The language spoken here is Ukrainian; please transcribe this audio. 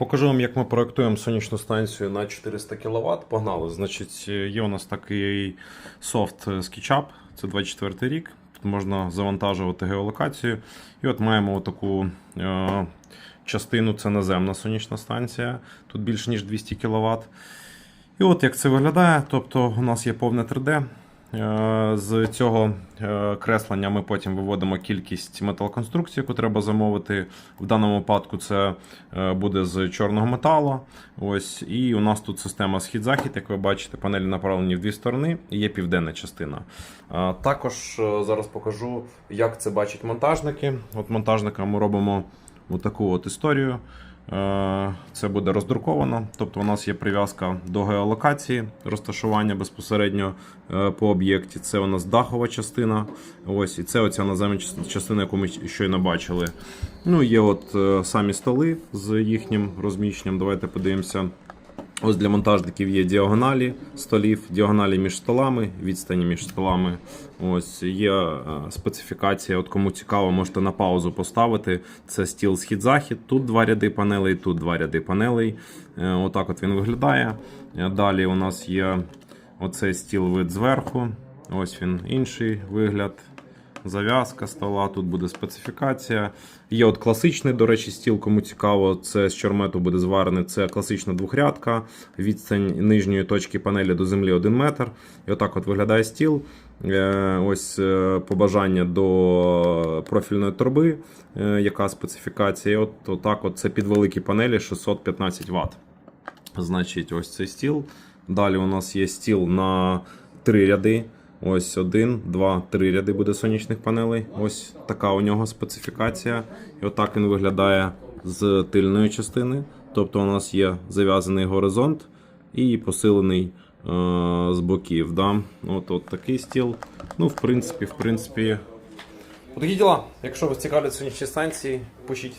Покажу вам, як ми проектуємо сонячну станцію на 400 кВт. Погнали. Значить, є у нас такий софт SketchUp, це 24 рік. Тут можна завантажувати геолокацію. І от маємо таку е, частину, це наземна сонячна станція. Тут більше ніж 200 кВт. І от як це виглядає. Тобто у нас є повне 3D. Е, З цього е, креслення ми потім виводимо кількість металоконструкцій, яку треба замовити. В даному випадку це е, буде з чорного металу. Ось, і у нас тут система схід-захід, як ви бачите, панелі направлені в дві сторони, і є південна частина. Також зараз покажу, як це бачать монтажники. От монтажникам ми робимо таку от історію. Е, Це буде роздруковано, тобто у нас є прив'язка до геолокації розташування безпосередньо е, по об'єкті. Це у нас дахова частина. Ось і це оця наземна частина, яку ми щойно бачили. Ну є от е, самі столи з їхнім розміщенням. Давайте подивимося. Ось для монтажників є діагоналі столів, діагоналі між столами, відстані між столами. Ось є е, специфікація. От кому цікаво, можете на паузу поставити. Це стіл схід-захід. Тут два ряди панелей, тут два ряди панелей. Е, Отак от він виглядає. Е, Далі у нас є оцей стіл вид зверху. Ось він інший вигляд. Зав'язка стола, тут буде специфікація. Є от класичний, до речі, стіл, кому цікаво, це з чормету буде зварений. Це класична двохрядка, відстань нижньої точки панелі до землі 1 метр. І отак от виглядає стіл. Е, Ось е, побажання до профільної торби, е, яка специфікація. От, отак от це під великі панелі 615 Вт. Значить, ось цей стіл. Далі у нас є стіл на три ряди. Ось один, два, три ряди буде сонячних панелей. Ось така у нього специфікація. І отак він виглядає з тильної частини. Тобто у нас є зав'язаний горизонт і посилений е- з боків. Да? От, от такий стіл. Ну, в принципі, в принципі. Такі діла. Якщо вас цікавлять сонячні станції, пишіть.